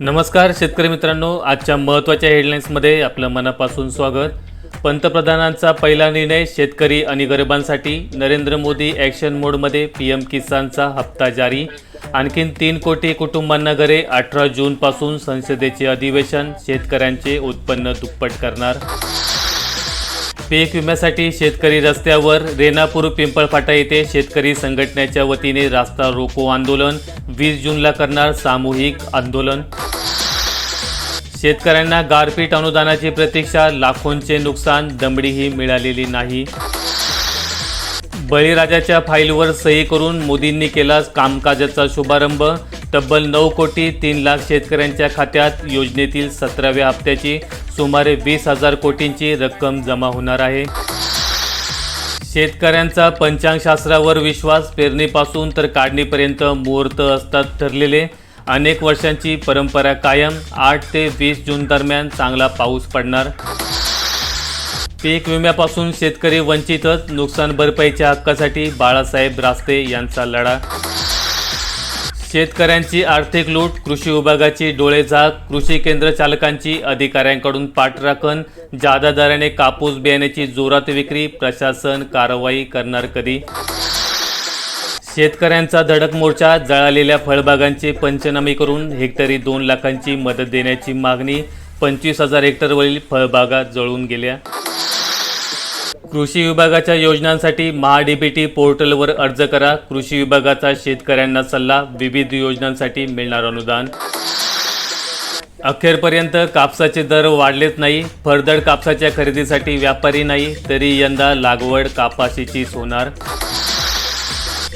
नमस्कार शेतकरी मित्रांनो. आजच्या महत्त्वाच्या हेडलाईन्समध्ये आपलं मनापासून स्वागत. पंतप्रधानांचा पहिला निर्णय शेतकरी आणि गरिबांसाठी. नरेंद्र मोदी ॲक्शन मोडमध्ये पी एम किसानचा हप्ता जारी. आणखीन तीन कोटी कुटुंबांना घरे अठरा जूनपासून संसदेचे अधिवेशन. शेतकऱ्यांचे उत्पन्न दुप्पट करणार. पीक विम्यासाठी शेतकरी रस्त्यावर. रेणापूर पिंपळफाटा येथे शेतकरी संघटनेच्या वतीने रास्ता रोको आंदोलन. वीस जूनला करणार सामूहिक आंदोलन. शेतकऱ्यांना गारपीट अनुदानाची प्रतीक्षा लाखोंचे नुकसान दमडीही मिळालेली नाही. बळीराजाच्या फाईलवर सही करून मोदींनी केला कामकाजाचा शुभारंभ. तब्बल नऊ कोटी तीन लाख शेतकऱ्यांच्या खात्यात योजनेतील सतराव्या हप्त्याची सुमारे वीस हजार कोटींची रक्कम जमा होणार आहे. शेतकऱ्यांचा पंचांगशास्त्रावर विश्वास पेरणीपासून तर काढणीपर्यंत मुहूर्त असतात ठरलेले. अनेक वर्षांची परंपरा कायम. आठ ते वीस जून दरम्यान चांगला पाऊस पडणार. पीक विम्यापासून शेतकरी वंचितच. नुकसान भरपाईच्या हक्कासाठी बाळासाहेब रास्ते यांचा लढा. शेतकऱ्यांची आर्थिक लूट कृषी विभागाची डोळेझाक कृषी केंद्र चालकांची अधिकाऱ्यांकडून पाठराखण जादा दराने कापूस बियाण्याची जोरात विक्री प्रशासन कारवाई करणार कधी? शेतकऱ्यांचा धडक मोर्चा जळालेल्या फळबागांचे पंचनामे करून हेक्टरी दोन लाखांची मदत देण्याची मागणी पंचवीस हजार हेक्टरवरील फळबागा जळून गेल्या. कृषी विभागाच्या योजनांसाठी महाडीबीटी पोर्टलवर अर्ज करा. कृषी विभागाचा शेतकऱ्यांना सल्ला विविध योजनांसाठी मिळणार अनुदान. अखेरपर्यंत कापसाचे दर वाढलेच नाही. फरदड कापसाच्या खरेदीसाठी व्यापारी नाही तरी यंदा लागवड कापाशीचीच होणार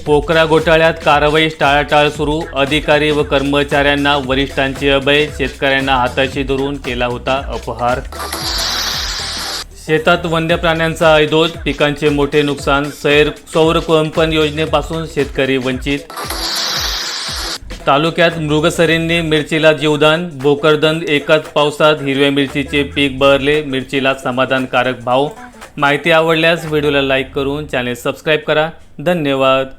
पोकरा घोटाळ्यात कारवाई टाळाटाळ सुरू. अधिकारी व कर्मचाऱ्यांना वरिष्ठांचे अभय शेतकऱ्यांना हाताशी धरून केला होता अपहार. शेतात वन्य प्राण्यांचा ऐदोज पिकांचे मोठे नुकसान सैर सौर कुंपण योजनेपासून शेतकरी वंचित. तालुक्यात मृगसरींनी मिरचीला जीवदान भोकरदन एकाच पावसात हिरव्या मिरचीचे पीक बहरले मिरचीला समाधानकारक भाव. माहिती आवडल्यास व्हिडिओला लाईक करून चॅनेल सबस्क्राईब करा. धन्यवाद.